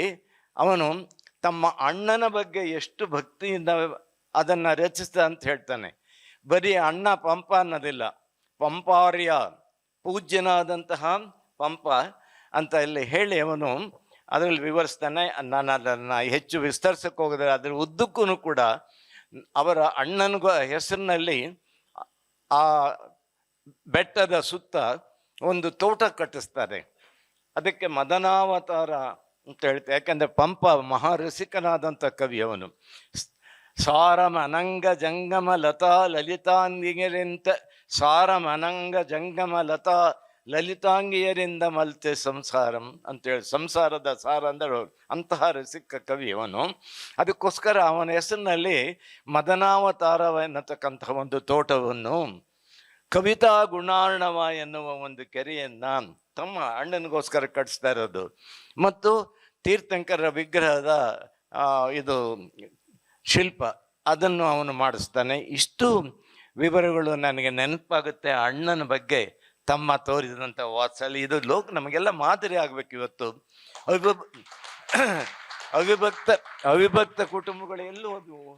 ಅವನು ತಮ್ಮ ಅಣ್ಣನ ಬಗ್ಗೆ ಎಷ್ಟು ಭಕ್ತಿಯಿಂದ ಅದನ್ನು ರಚಿಸಿದ ಅಂತ ಹೇಳ್ತಾನೆ. ಬರೀ ಅಣ್ಣ ಪಂಪ ಅನ್ನೋದಿಲ್ಲ, ಪಂಪಾರ್ಯ, ಪೂಜ್ಯನಾದಂತಹ ಪಂಪ ಅಂತ ಇಲ್ಲಿ ಹೇಳಿ ಅವನು ಅದರಲ್ಲಿ ವಿವರಿಸ್ತಾನೆ. ನಾನು ಅದನ್ನು ಹೆಚ್ಚು ವಿಸ್ತರಿಸಕ್ಕೆ ಹೋಗಿದ್ರೆ ಅದರ ಉದ್ದಕ್ಕೂ ಕೂಡ ಅವರ ಅಣ್ಣನಿಗೂ ಹೆಸರಿನಲ್ಲಿ ಆ ಬೆಟ್ಟದ ಸುತ್ತ ಒಂದು ತೋಟ ಕಟ್ಟಿಸ್ತಾರೆ. ಅದಕ್ಕೆ ಮದನಾವತಾರ ಅಂತ ಹೇಳ್ತೆ. ಯಾಕೆಂದರೆ ಪಂಪ ಮಹಾ ರಸಿಕನಾದಂಥ ಕವಿ ಅವನು. ಸಾರಮ ಅನಂಗ ಜಂಗಮ ಲತಾ ಲಲಿತಾಂಗಿಯರಿಂದ ಸಾರಮ ಅನಂಗ ಜಂಗಮ ಲತಾ ಲಲಿತಾಂಗಿಯರಿಂದ ಮಲ್ತೆ ಸಂಸಾರಂ ಅಂತೇಳಿ ಸಂಸಾರದ ಸಾರ ಅಂದರೆ. ಅಂತಹ ರಸಿಕ ಕವಿ ಅವನು. ಅದಕ್ಕೋಸ್ಕರ ಅವನ ಹೆಸರಿನಲ್ಲಿ ಮದನಾವತಾರ ಎನ್ನತಕ್ಕಂತಹ ಒಂದು ತೋಟವನ್ನು ಕವಿತಾ ಗುಣಾರ್ಣವ ಎನ್ನುವ ಒಂದು ಕೆರೆಯನ್ನ ತಮ್ಮ ಅಣ್ಣನಿಗೋಸ್ಕರ ಕಟ್ಟಿಸ್ತಾ ಇರೋದು. ಮತ್ತು ತೀರ್ಥಂಕರ ವಿಗ್ರಹದ ಇದು ಶಿಲ್ಪ ಅದನ್ನು ಅವನು ಮಾಡಿಸ್ತಾನೆ. ಇಷ್ಟು ವಿವರಗಳು ನನಗೆ ನೆನಪಾಗುತ್ತೆ ಅಣ್ಣನ ಬಗ್ಗೆ ತಮ್ಮ ತೋರಿದಂಥ ವಾತ್ಸಲ್ಯ. ಇದು ಲೋಕ ನಮಗೆಲ್ಲ ಮಾದರಿ ಆಗಬೇಕು ಇವತ್ತು. ಅವಿಭ ಅವಿಭಕ್ತ ಅವಿಭಕ್ತ ಕುಟುಂಬಗಳು ಎಲ್ಲೂ ಹೋದವು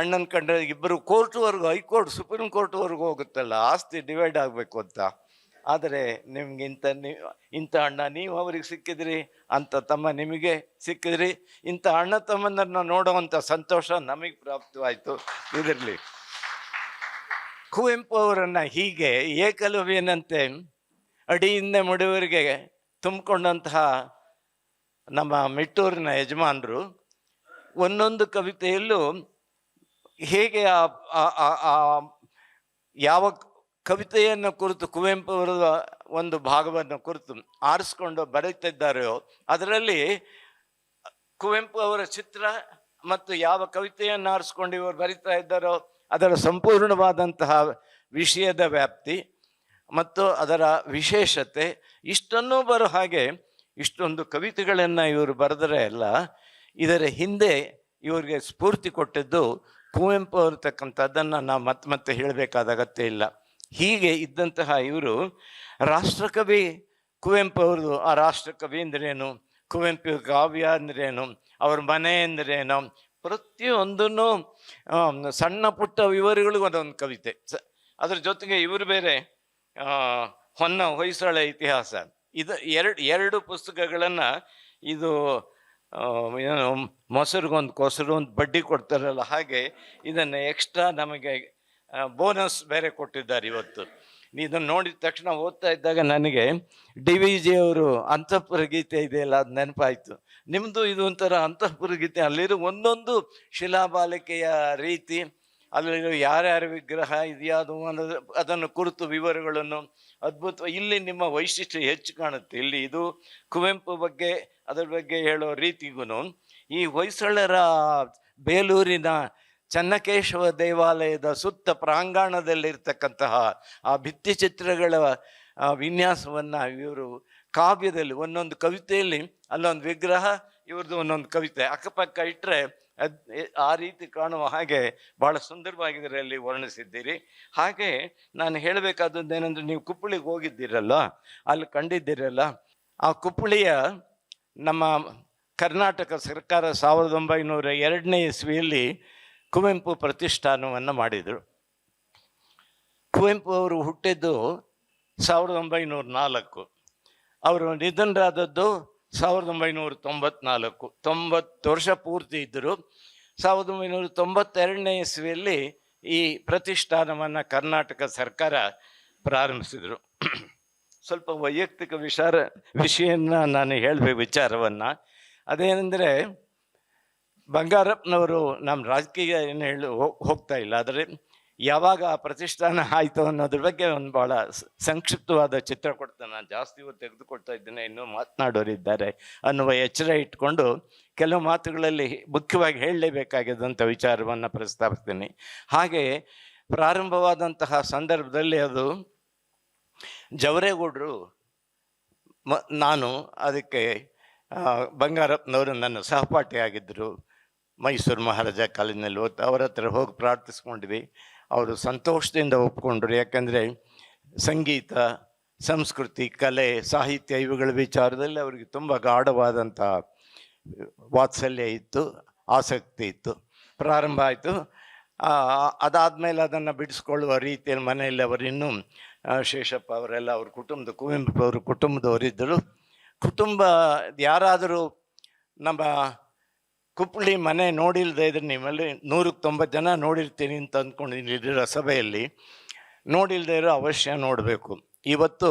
ಅಣ್ಣನ ಕಂಡ್ರೆ ಇಬ್ಬರು ಕೋರ್ಟ್ವರೆಗೂ, ಹೈಕೋರ್ಟ್, ಸುಪ್ರೀಂ ಕೋರ್ಟ್ವರೆಗೂ ಹೋಗುತ್ತಲ್ಲ. ಆಸ್ತಿ ಡಿವೈಡ್ ಆಗಬೇಕು ಅಂತ. ಆದರೆ ನಿಮ್ಗೆ ಇಂಥ ನೀವು ಇಂಥ ಅಣ್ಣ ನೀವು ಅವ್ರಿಗೆ ಸಿಕ್ಕಿದ್ರಿ ಅಂತ ತಮ್ಮ ನಿಮಗೆ ಸಿಕ್ಕಿದ್ರಿ, ಇಂಥ ಅಣ್ಣ ತಮ್ಮನನ್ನು ನೋಡುವಂಥ ಸಂತೋಷ ನಮಗೆ ಪ್ರಾಪ್ತವಾಯಿತು. ಇದರಲ್ಲಿ ಕುವೆಂಪು ಅವರನ್ನು ಹೀಗೆ ಏಕಲವ್ಯನಂತೆ ಅಡಿಯಿಂದ ಮುಡಿಯವರಿಗೆ ತುಂಬಿಕೊಂಡಂತಹ ನಮ್ಮ ಮಿಟ್ಟೂರಿನ ಯಜಮಾನರು ಒಂದೊಂದು ಕವಿತೆಯಲ್ಲೂ ಹೇಗೆ ಆ ಯಾವ ಕವಿತೆಯನ್ನು ಕುರಿತು, ಕುವೆಂಪು ಅವರ ಒಂದು ಭಾಗವನ್ನು ಕುರಿತು ಆರಿಸ್ಕೊಂಡು ಬರೆಯುತ್ತಿದ್ದಾರೆಯೋ, ಅದರಲ್ಲಿ ಕುವೆಂಪು ಅವರ ಚಿತ್ರ ಮತ್ತು ಯಾವ ಕವಿತೆಯನ್ನು ಆರಿಸ್ಕೊಂಡು ಇವರು ಬರಿತಾ ಇದ್ದಾರೋ, ಅದರ ಸಂಪೂರ್ಣವಾದಂತಹ ವಿಷಯದ ವ್ಯಾಪ್ತಿ ಮತ್ತು ಅದರ ವಿಶೇಷತೆ, ಇಷ್ಟನ್ನೂ ಬರೋ ಹಾಗೆ ಇಷ್ಟೊಂದು ಕವಿತೆಗಳನ್ನು ಇವರು ಬರೆದರೆ ಅಲ್ಲ, ಇದರ ಹಿಂದೆ ಇವರಿಗೆ ಸ್ಫೂರ್ತಿ ಕೊಟ್ಟಿದ್ದು ಕುವೆಂಪು ಅವರತಕ್ಕಂಥದ್ದನ್ನು ನಾವು ಮತ್ತೆ ಮತ್ತೆ ಹೇಳಬೇಕಾದ ಅಗತ್ಯ ಇಲ್ಲ. ಹೀಗೆ ಇದ್ದಂತಹ ಇವರು ರಾಷ್ಟ್ರಕವಿ ಕುವೆಂಪು ಅವ್ರದ್ದು. ಆ ರಾಷ್ಟ್ರಕವಿ ಅಂದ್ರೇನು ಕುವೆಂಪು ಕಾವ್ಯ ಅಂದ್ರೇನು ಅವ್ರ ಮನೆ ಅಂದ್ರೇನು ಪ್ರತಿಯೊಂದನ್ನು ಸಣ್ಣ ಪುಟ್ಟ ವಿವರಗಳಿಗೂ ಅದೊಂದು ಕವಿತೆ. ಸ- ಅದ್ರ ಜೊತೆಗೆ ಇವರು ಬೇರೆ ಹೊನ್ನ ಹೊಯ್ಸಳ ಇತಿಹಾಸ. ಇದು, ಎರಡು ಎರಡು ಪುಸ್ತಕಗಳನ್ನು ಇದು ಏನು, ಮೊಸರಿಗೊಂದು, ಕೊಸರು ಒಂದು ಬಡ್ಡಿ ಕೊಡ್ತಾರಲ್ಲ ಹಾಗೆ ಇದನ್ನು ಎಕ್ಸ್ಟ್ರಾ ನಮಗೆ ಬೋನಸ್ ಬೇರೆ ಕೊಟ್ಟಿದ್ದಾರೆ ಇವತ್ತು. ಇದನ್ನು ನೋಡಿದ ತಕ್ಷಣ ಓದ್ತಾ ಇದ್ದಾಗ ನನಗೆ ಡಿ ವಿ ಜಿ ಅವರು ಅಂತಃಪುರ ಗೀತೆ ಇದೆಯಲ್ಲ ಅದು ನೆನಪಾಯಿತು. ನಿಮ್ಮದು ಇದು ಒಂಥರ ಅಂತಃಪುರ ಗೀತೆ ಅಲ್ಲಿರೋ ಒಂದೊಂದು ಶಿಲಾಬಾಲಿಕೆಯ ರೀತಿ, ಅಲ್ಲಿರೋ ಯಾರ್ಯಾರ ವಿಗ್ರಹ ಇದ್ಯಾವುದು ಅನ್ನೋದು, ಅದನ್ನು ಕುರಿತು ವಿವರಗಳನ್ನು ಅದ್ಭುತ, ಇಲ್ಲಿ ನಿಮ್ಮ ವೈಶಿಷ್ಟ್ಯ ಹೆಚ್ಚು ಕಾಣುತ್ತೆ. ಇಲ್ಲಿ ಇದು ಕುವೆಂಪು ಬಗ್ಗೆ, ಅದರ ಬಗ್ಗೆ ಹೇಳೋ ರೀತಿಗೂ ಈ ಹೊಯ್ಸಳರ ಬೇಲೂರಿನ ಚನ್ನಕೇಶವ ದೇವಾಲಯದ ಸುತ್ತ ಪ್ರಾಂಗಣದಲ್ಲಿರ್ತಕ್ಕಂತಹ ಆ ಭಿತ್ತಿಚಿತ್ರಗಳ ವಿನ್ಯಾಸವನ್ನ ಇವರು ಕಾವ್ಯದಲ್ಲಿ ಒಂದೊಂದು ಕವಿತೆಯಲ್ಲಿ ಅಲ್ಲೊಂದು ವಿಗ್ರಹ ಇವ್ರದ್ದು ಒಂದೊಂದು ಕವಿತೆ ಅಕ್ಕಪಕ್ಕ ಇಟ್ಟರೆ ಅದ್ ಆ ರೀತಿ ಕಾಣುವ ಹಾಗೆ ಬಹಳ ಸುಂದರವಾಗಿ ಇದರಲ್ಲಿ ವರ್ಣಿಸಿದ್ದೀರಿ. ಹಾಗೆ ನಾನು ಹೇಳಬೇಕಾದದ್ದು ಏನಂದ್ರೆ ನೀವು ಕುಪ್ಪಳಿಗೆ ಹೋಗಿದ್ದೀರಲ್ಲ, ಅಲ್ಲಿ ಕಂಡಿದ್ದೀರಲ್ಲ, ಆ ಕುಪ್ಪಳಿಯ ನಮ್ಮ ಕರ್ನಾಟಕ ಸರ್ಕಾರ ಸಾವಿರದ ಒಂಬೈನೂರ ಎರಡನೇ ಇಸ್ವಿಯಲ್ಲಿ ಕುವೆಂಪು ಪ್ರತಿಷ್ಠಾನವನ್ನು ಮಾಡಿದರು. ಕುವೆಂಪು ಅವರು ಹುಟ್ಟಿದ್ದು ಸಾವಿರದ ಒಂಬೈನೂರ ನಾಲ್ಕು. ಅವರು ನಿಧನರಾದದ್ದು ಸಾವಿರದ ಒಂಬೈನೂರ ತೊಂಬತ್ನಾಲ್ಕು. ತೊಂಬತ್ತು ವರ್ಷ ಪೂರ್ತಿ ಇದ್ದರು. ಸಾವಿರದ ಒಂಬೈನೂರ ತೊಂಬತ್ತೆರಡನೇ ಇಸ್ವಿಯಲ್ಲಿ ಈ ಪ್ರತಿಷ್ಠಾನವನ್ನು ಕರ್ನಾಟಕ ಸರ್ಕಾರ ಪ್ರಾರಂಭಿಸಿದರು. ಸ್ವಲ್ಪ ವೈಯಕ್ತಿಕ ವಿಚಾರ ವಿಷಯನ ನಾನು ಹೇಳಬೇಕು ವಿಚಾರವನ್ನು. ಅದೇನೆಂದರೆ ಬಂಗಾರಪ್ಪನವರು ನಮ್ಮ ರಾಜಕೀಯ ಏನು ಹೇಳಿ ಹೋಗ್ತಾ ಇಲ್ಲ. ಆದರೆ ಯಾವಾಗ ಪ್ರತಿಷ್ಠಾನ ಆಯಿತು ಅನ್ನೋದ್ರ ಬಗ್ಗೆ ಒಂದು ಭಾಳ ಸಂಕ್ಷಿಪ್ತವಾದ ಚಿತ್ರ ಕೊಡ್ತೇನೆ. ನಾನು ಜಾಸ್ತಿ ತೆಗೆದುಕೊಳ್ತಾ ಇದ್ದೇನೆ. ಇನ್ನೂ ಮಾತನಾಡೋರಿದ್ದಾರೆ ಅನ್ನುವ ಎಚ್ಚರ ಇಟ್ಕೊಂಡು ಕೆಲವು ಮಾತುಗಳಲ್ಲಿ ಮುಖ್ಯವಾಗಿ ಹೇಳಲೇಬೇಕಾಗಿದ್ದಂಥ ವಿಚಾರವನ್ನು ಪ್ರಸ್ತಾಪಿಸ್ತೀನಿ. ಹಾಗೆ ಪ್ರಾರಂಭವಾದಂತಹ ಸಂದರ್ಭದಲ್ಲಿ ಅದು ಜವರೇಗೌಡರು ಮ, ನಾನು ಅದಕ್ಕೆ ಬಂಗಾರಪ್ಪನವರು ನನ್ನ ಸಹಪಾಠಿಯಾಗಿದ್ದರು. ಮೈಸೂರು ಮಹಾರಾಜ ಕಾಲೇಜಿನಲ್ಲಿ ಓದ್ತಾ ಅವರ ಹತ್ರ ಹೋಗಿ ಪ್ರಾರ್ಥಿಸ್ಕೊಂಡ್ವಿ ಅವರು ಸಂತೋಷದಿಂದ ಒಪ್ಕೊಂಡ್ರು. ಯಾಕಂದರೆ ಸಂಗೀತ ಸಂಸ್ಕೃತಿ ಕಲೆ ಸಾಹಿತ್ಯ ಇವುಗಳ ವಿಚಾರದಲ್ಲಿ ಅವರಿಗೆ ತುಂಬ ಗಾಢವಾದಂಥ ವಾತ್ಸಲ್ಯ ಇತ್ತು ಆಸಕ್ತಿ ಇತ್ತು. ಪ್ರಾರಂಭ ಆಯಿತು. ಅದಾದಮೇಲೆ ಅದನ್ನು ಬಿಡಿಸ್ಕೊಳ್ಳುವ ರೀತಿಯಲ್ಲಿ ಮನೆಯಲ್ಲಿ ಅವರು ಇನ್ನೂ ಆ, ಶೇಷಪ್ಪ ಅವರೆಲ್ಲ ಅವ್ರ ಕುಟುಂಬದ ಕುವೆಂಪು ಅವರು ಕುಟುಂಬದವರಿದ್ದರು. ಕುಟುಂಬ ಯಾರಾದರೂ ನಮ್ಮ ಕುಪ್ಪಳಿ ಮನೆ ನೋಡಿಲ್ದೇ ಇದ್ರೆ ನಿಮ್ಮಲ್ಲಿ ನೂರಕ್ಕೆ ತೊಂಬತ್ತು ಜನ ನೋಡಿರ್ತೀನಿ ಅಂತ ಅಂದ್ಕೊಂಡಿದ್ದೀರ ಸಭೆಯಲ್ಲಿ ನೋಡಿಲ್ದೇ ಇರೋ ಅವಶ್ಯ ನೋಡಬೇಕು. ಇವತ್ತು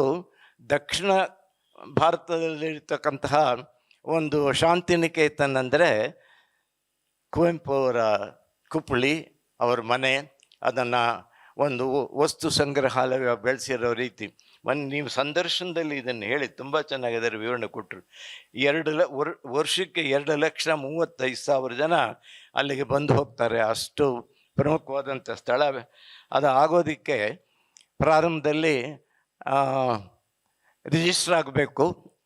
ದಕ್ಷಿಣ ಭಾರತದಲ್ಲಿರ್ತಕ್ಕಂತಹ ಒಂದು ಶಾಂತಿನಿಕೇತನ್ ಅಂದರೆ ಕುವೆಂಪು ಅವರ ಕುಪ್ಪಳಿ ಅವರ ಮನೆ, ಅದನ್ನು ಒಂದು ವಸ್ತು ಸಂಗ್ರಹಾಲಯ ಬೆಳೆಸಿರೋ ರೀತಿ. ಒಂದು ನೀವು ಸಂದರ್ಶನದಲ್ಲಿ ಇದನ್ನು ಹೇಳಿ ತುಂಬ ಚೆನ್ನಾಗಿ ಅದರ ವಿವರಣೆ ಕೊಟ್ಟರು ಎರಡು ಲ ವರ್- ವರ್ಷಕ್ಕೆ ಎರಡು ಲಕ್ಷ ಮೂವತ್ತೈದು ಸಾವಿರ ಜನ ಅಲ್ಲಿಗೆ ಬಂದು ಹೋಗ್ತಾರೆ. ಅಷ್ಟು ಪ್ರಮುಖವಾದಂಥ ಸ್ಥಳ. ಅದು ಆಗೋದಕ್ಕೆ ಪ್ರಾರಂಭದಲ್ಲಿ ರಿಜಿಸ್ಟರ್ ಆಗಬೇಕು.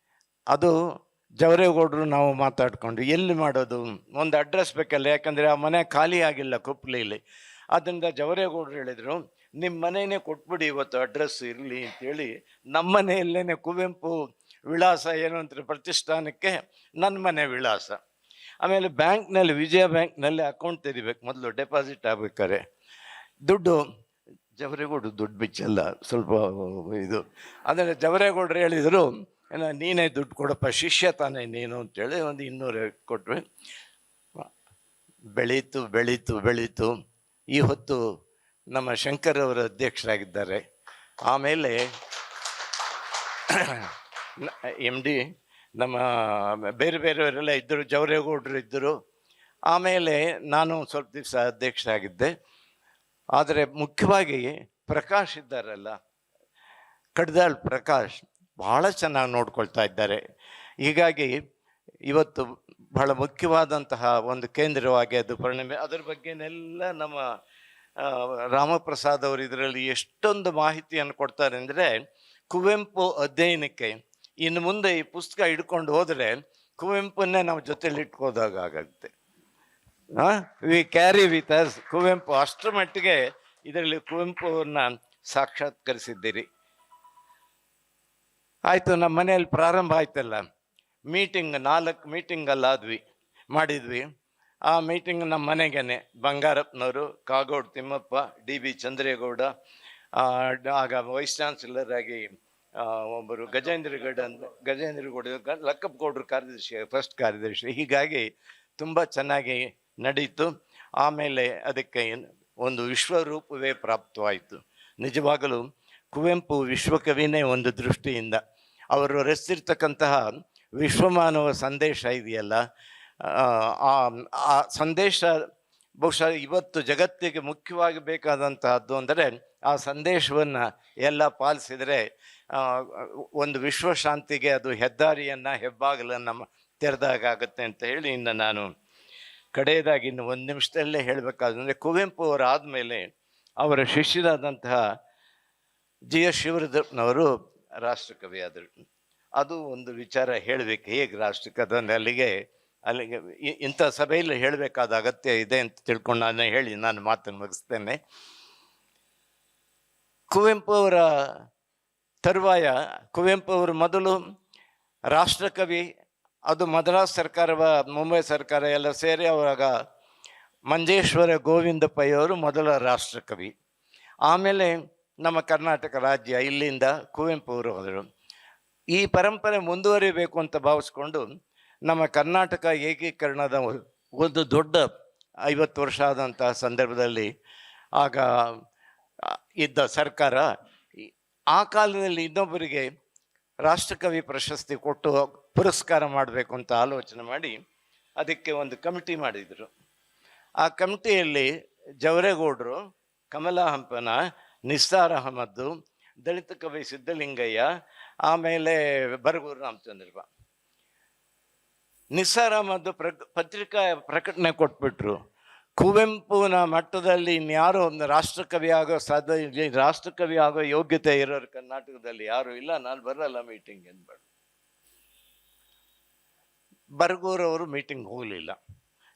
ಅದು ಜವರೇಗೌಡರು ನಾವು ಮಾತಾಡಿಕೊಂಡು, ಎಲ್ಲಿ ಮಾಡೋದು? ಒಂದು ಅಡ್ರೆಸ್ ಬೇಕಲ್ಲ, ಯಾಕಂದರೆ ಆ ಮನೆ ಖಾಲಿ ಆಗಿಲ್ಲ ಕುಪ್ಪಲಿಲಿ ಅದರಿಂದ ಜವರೇಗೌಡರು ಹೇಳಿದರು ನಿಮ್ಮ ಮನೆಯೇ ಕೊಟ್ಬಿಡಿ ಇವತ್ತು ಅಡ್ರೆಸ್ ಇರಲಿ ಅಂತೇಳಿ, ನಮ್ಮ ಮನೆಯಲ್ಲೇ ಕುವೆಂಪು ವಿಳಾಸ ಏನು ಅಂತಾರೆ ಪ್ರತಿಷ್ಠಾನಕ್ಕೆ ನನ್ನ ಮನೆ ವಿಳಾಸ. ಆಮೇಲೆ ಬ್ಯಾಂಕ್ನಲ್ಲಿ, ವಿಜಯ ಬ್ಯಾಂಕ್ನಲ್ಲಿ ಅಕೌಂಟ್ ತೆರಿಬೇಕು, ಮೊದಲು ಡೆಪಾಸಿಟ್ ಆಗ್ಬೇಕಾದ್ರೆ. ದುಡ್ಡು, ಜವರೇಗೌಡರು ದುಡ್ಡು ಬಿಚ್ಚಲ್ಲ, ಸ್ವಲ್ಪ ಇದು. ಆದರೆ ಜವರೇಗೌಡರು ಹೇಳಿದರು, ಏನ, ನೀನೇ ದುಡ್ಡು ಕೊಡಪ್ಪ, ಶಿಷ್ಯ ತಾನೇ ನೀನು ಅಂತೇಳಿ ಒಂದು ಇನ್ನೂರು ಕೊಟ್ವಿ. ಬೆಳೀತು ಬೆಳೀತು ಬೆಳೀತು. ಈ ಹೊತ್ತು ನಮ್ಮ ಶಂಕರ್ ಅವರ ಅಧ್ಯಕ್ಷರಾಗಿದ್ದಾರೆ. ಆಮೇಲೆ ಎಂ ಡಿ ನಮ್ಮ ಬೇರೆ ಬೇರೆಯವರೆಲ್ಲ ಇದ್ದರು, ಜವರೇಗೌಡರು ಇದ್ದರು. ಆಮೇಲೆ ನಾನು ಸ್ವಲ್ಪ ದಿವಸ ಅಧ್ಯಕ್ಷರಾಗಿದ್ದೆ. ಆದರೆ ಮುಖ್ಯವಾಗಿ ಪ್ರಕಾಶ್ ಇದ್ದಾರಲ್ಲ, ಕಡ್ದಾಳ್ ಪ್ರಕಾಶ್, ಬಹಳ ಚೆನ್ನಾಗಿ ನೋಡ್ಕೊಳ್ತಾ ಇದ್ದಾರೆ. ಹೀಗಾಗಿ ಇವತ್ತು ಬಹಳ ಮುಖ್ಯವಾದಂತಹ ಒಂದು ಕೇಂದ್ರವಾಗಿ ಅದು ಪರಿಣಾಮ. ಅದರ ಬಗ್ಗೆನೆಲ್ಲ ನಮ್ಮ ರಾಮಪ್ರಸಾದ್ ಅವರು ಇದರಲ್ಲಿ ಎಷ್ಟೊಂದು ಮಾಹಿತಿಯನ್ನು ಕೊಡ್ತಾರೆ ಅಂದರೆ, ಕುವೆಂಪು ಅಧ್ಯಯನಕ್ಕೆ ಇನ್ನು ಮುಂದೆ ಈ ಪುಸ್ತಕ ಹಿಡ್ಕೊಂಡು ಹೋದರೆ ಕುವೆಂಪನ್ನೇ ನಾವು ಜೊತೆಲಿ ಇಟ್ಕೋದಾಗ ಆಗುತ್ತೆ. We carry with us Kuvempu, ಅಷ್ಟರ ಮಟ್ಟಿಗೆ ಇದರಲ್ಲಿ ಕುವೆಂಪು ಅವ್ರನ್ನ ಸಾಕ್ಷಾತ್ಕರಿಸಿದ್ದೀರಿ. ಆಯಿತು, ನಮ್ಮ ಮನೆಯಲ್ಲಿ ಪ್ರಾರಂಭ ಆಯ್ತಲ್ಲ? ಮೀಟಿಂಗ್ ನಾಲ್ಕು ಮೀಟಿಂಗಲ್ಲಾದ್ವಿ ಮಾಡಿದ್ವಿ. ಆ ಮೀಟಿಂಗ್ ನಮ್ಮ ಮನೆಗೇನೆ ಬಂಗಾರಪ್ಪನವರು, ಕಾಗೋಡು ತಿಮ್ಮಪ್ಪ, ಡಿ ಬಿ ಚಂದ್ರೇಗೌಡ ಆಗ ವೈಸ್ ಚಾನ್ಸಲರ್ ಆಗಿ ಒಬ್ಬರು ಗಜೇಂದ್ರಗೌಡ ಗಜೇಂದ್ರಗೌಡ ಲಕ್ಕಪ್ಪಗೌಡರು ಕಾರ್ಯದರ್ಶಿ ಫಸ್ಟ್ ಕಾರ್ಯದರ್ಶಿ. ಹೀಗಾಗಿ ತುಂಬ ಚೆನ್ನಾಗಿ ನಡೀತು. ಆಮೇಲೆ ಅದಕ್ಕೆ ಒಂದು ವಿಶ್ವರೂಪವೇ ಪ್ರಾಪ್ತವಾಯಿತು. ನಿಜವಾಗಲೂ ಕುವೆಂಪು ವಿಶ್ವಕವಿನೇ ಒಂದು ದೃಷ್ಟಿಯಿಂದ ಅವರು ರಚಿಸಿರ್ತಕ್ಕಂತಹ ವಿಶ್ವಮಾನವ ಸಂದೇಶ ಇದೆಯಲ್ಲ? ಆ, ಸಂದೇಶ ಬಹುಶಃ ಇವತ್ತು ಜಗತ್ತಿಗೆ ಮುಖ್ಯವಾಗಿ ಬೇಕಾದಂತಹದ್ದು ಅಂದರೆ ಆ ಸಂದೇಶವನ್ನು ಎಲ್ಲ ಪಾಲಿಸಿದರೆ ಒಂದು ವಿಶ್ವಶಾಂತಿಗೆ ಅದು ಹೆದ್ದಾರಿಯನ್ನು ಹೆಬ್ಬಾಗಲನ್ನು ತೆರೆದಾಗುತ್ತೆ ಅಂತ ಹೇಳಿ ಇನ್ನು ನಾನು ಕಡೆಯದಾಗಿ ಇನ್ನು ಒಂದು ನಿಮಿಷದಲ್ಲೇ ಹೇಳಬೇಕಾದ್ರೆ ಕುವೆಂಪು ಅವರು ಆದಮೇಲೆ ಅವರ ಶಿಷ್ಯರಾದಂತಹ ಜಿ ಎಸ್ ಶಿವರುದ್ರಪ್ಪನವರು ರಾಷ್ಟ್ರಕವಿ ಆದರು ಅದು ಒಂದು ವಿಚಾರ ಹೇಳಬೇಕು. ಹೇಗೆ ರಾಷ್ಟ್ರಕ್ಕೆ ಅದನ್ನು ಅಲ್ಲಿಗೆ ಅಲ್ಲಿಗೆ ಇಂಥ ಸಭೆಯಲ್ಲಿ ಹೇಳಬೇಕಾದ ಅಗತ್ಯ ಇದೆ ಅಂತ ತಿಳ್ಕೊಂಡು ನಾನು ಹೇಳಿ ನಾನು ಮಾತನ್ನು ಮುಗಿಸ್ತೇನೆ. ಕುವೆಂಪು ಅವರ ತರುವಾಯ, ಕುವೆಂಪು ಅವರು ಮೊದಲು ರಾಷ್ಟ್ರಕವಿ, ಅದು ಮದ್ರಾಸ್ ಸರ್ಕಾರವ, ಮುಂಬೈ ಸರ್ಕಾರ ಎಲ್ಲ ಸೇರಿ ಅವಾಗ ಮಂಜೇಶ್ವರ ಗೋವಿಂದ ಅವರು ಮೊದಲ ರಾಷ್ಟ್ರಕವಿ. ಆಮೇಲೆ ನಮ್ಮ ಕರ್ನಾಟಕ ರಾಜ್ಯ ಇಲ್ಲಿಂದ ಕುವೆಂಪು ಅವರು ಹೋದರು. ಈ ಪರಂಪರೆ ಮುಂದುವರಿಬೇಕು ಅಂತ ಭಾವಿಸ್ಕೊಂಡು ನಮ್ಮ ಕರ್ನಾಟಕ ಏಕೀಕರಣದ ಒಂದು ದೊಡ್ಡ ಐವತ್ತು ವರ್ಷ ಆದಂತಹ ಸಂದರ್ಭದಲ್ಲಿ ಆಗ ಇದ್ದ ಸರ್ಕಾರ ಆ ಕಾಲದಲ್ಲಿ ಇನ್ನೊಬ್ಬರಿಗೆ ರಾಷ್ಟ್ರಕವಿ ಪ್ರಶಸ್ತಿ ಕೊಟ್ಟು ಪುರಸ್ಕಾರ ಮಾಡಬೇಕು ಅಂತ ಆಲೋಚನೆ ಮಾಡಿ ಅದಕ್ಕೆ ಒಂದು ಕಮಿಟಿ ಮಾಡಿದರು. ಆ ಕಮಿಟಿಯಲ್ಲಿ ಜವರೇಗೌಡರು, ಕಮಲಾ ಹಂಪನ, ನಿಸ್ಸಾರ್ ಅಹಮದ್ದು, ದಲಿತ ಕವಿ ಸಿದ್ದಲಿಂಗಯ್ಯ ಆಮೇಲೆ ಬರಗೂರು ರಾಮಚಂದ್ರಪ್ಪ ನಿಸ್ಸಾರ್ ಅದು ಪ್ರ ಪತ್ರಿಕಾ ಪ್ರಕಟಣೆ ಕೊಟ್ಬಿಟ್ರು. ಕುವೆಂಪುನ ಮಟ್ಟದಲ್ಲಿ ಇನ್ಯಾರು ಒಂದು ರಾಷ್ಟ್ರಕವಿ ಆಗೋ ಸಾಧ್ಯ ರಾಷ್ಟ್ರಕವಿ ಆಗೋ ಯೋಗ್ಯತೆ ಇರೋರು ಕರ್ನಾಟಕದಲ್ಲಿ ಯಾರು ಇಲ್ಲ, ನಾನು ಬರಲ್ಲ ಮೀಟಿಂಗ್ ಎಂದ್ಬೇಡ. ಬರಗೂರವರು ಮೀಟಿಂಗ್ ಹೋಗಲಿಲ್ಲ.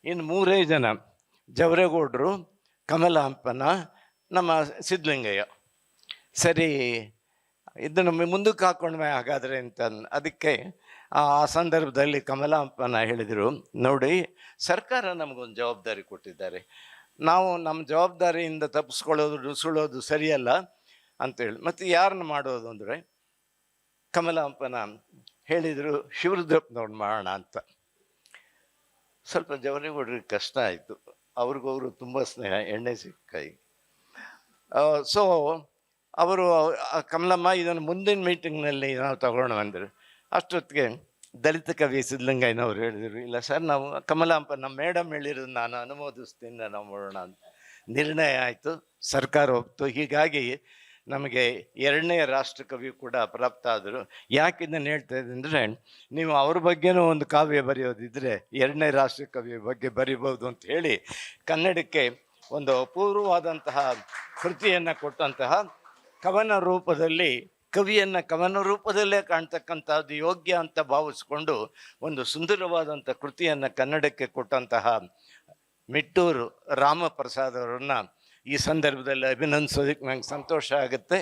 ಇನ್ನು ಮೂರೇ ಜನ, ಜವರೇಗೌಡರು ಕಮಲ ಹಂಪನ ನಮ್ಮ ಸಿದ್ಧಲಿಂಗಯ್ಯ. ಸರಿ ಇದನ್ನು ಮುಂದಕ್ಕೆ ಹಾಕೊಂಡ್ಮೆ ಹಾಗಾದ್ರೆ ಅಂತ ಅದಕ್ಕೆ ಆ ಸಂದರ್ಭದಲ್ಲಿ ಕಮಲ ಹಂಪನ ಹೇಳಿದರು, ನೋಡಿ, ಸರ್ಕಾರ ನಮಗೊಂದು ಜವಾಬ್ದಾರಿ ಕೊಟ್ಟಿದ್ದಾರೆ. ನಾವು ನಮ್ಮ ಜವಾಬ್ದಾರಿಯಿಂದ ತಪ್ಪಿಸ್ಕೊಳ್ಳೋದು ಸುಳೋದು ಸರಿಯಲ್ಲ ಅಂತೇಳಿ ಮತ್ತು ಯಾರನ್ನ ಮಾಡೋದು ಅಂದರೆ ಕಮಲ ಹಂಪನ ಹೇಳಿದರು ಶಿವರುದ್ರಪ್ಪನವ್ರು ಮಾಡೋಣ ಅಂತ. ಸ್ವಲ್ಪ ಜವರೇಗೌಡರಿಗೆ ಕಷ್ಟ ಆಯಿತು. ಅವ್ರಿಗವರು ತುಂಬ ಸ್ನೇಹ, ಎಣ್ಣೆ ಸಿಕ್ಕಾಯಿ ಸೊ ಅವರು ಕಮಲಮ್ಮ ಇದನ್ನು ಮುಂದಿನ ಮೀಟಿಂಗ್ನಲ್ಲಿ ನಾವು ತಗೊಳ್ಳೋಣ ಅಂದರು. ಅಷ್ಟೊತ್ತಿಗೆ ದಲಿತ ಕವಿ ಸಿದ್ಧಲಿಂಗಯ್ಯನವರು ಹೇಳಿದರು, ಇಲ್ಲ ಸರ್, ನಾವು ಕಮಲಾಂಪ ನಮ್ಮ ಮೇಡಮ್ ಹೇಳಿರೋದು ನಾನು ಅನುಮೋದಿಸ್ತೀನಿ, ನಾವು ಮಾಡೋಣ ಅಂತ. ನಿರ್ಣಯ ಆಯಿತು, ಸರ್ಕಾರ ಒಪ್ತು. ಹೀಗಾಗಿ ನಮಗೆ ಎರಡನೇ ರಾಷ್ಟ್ರಕವಿ ಕೂಡ ಪ್ರಾಪ್ತ ಆದರು. ಯಾಕೆ ಇದನ್ನು ಹೇಳ್ತಾ ನೀವು ಅವ್ರ ಬಗ್ಗೆನೂ ಒಂದು ಕಾವ್ಯ ಬರೆಯೋದಿದ್ರೆ ಎರಡನೇ ರಾಷ್ಟ್ರಕವಿ ಬಗ್ಗೆ ಬರಿಬೋದು ಅಂತ ಹೇಳಿ ಕನ್ನಡಕ್ಕೆ ಒಂದು ಅಪೂರ್ವವಾದಂತಹ ಕೃತಿಯನ್ನು ಕೊಟ್ಟಂತಹ ಕವನ ರೂಪದಲ್ಲಿ, ಕವಿಯನ್ನ ಕವನ ರೂಪದಲ್ಲೇ ಕಾಣ್ತಕ್ಕಂಥದ್ದು ಯೋಗ್ಯ ಅಂತ ಭಾವಿಸ್ಕೊಂಡು ಒಂದು ಸುಂದರವಾದಂಥ ಕೃತಿಯನ್ನು ಕನ್ನಡಕ್ಕೆ ಕೊಟ್ಟಂತಹ ಮಿಟ್ಟೂರು ರಾಮಪ್ರಸಾದ್ ಅವರನ್ನು ಈ ಸಂದರ್ಭದಲ್ಲಿ ಅಭಿನಂದಿಸೋದಕ್ಕೆ ನಂಗೆ ಸಂತೋಷ ಆಗುತ್ತೆ.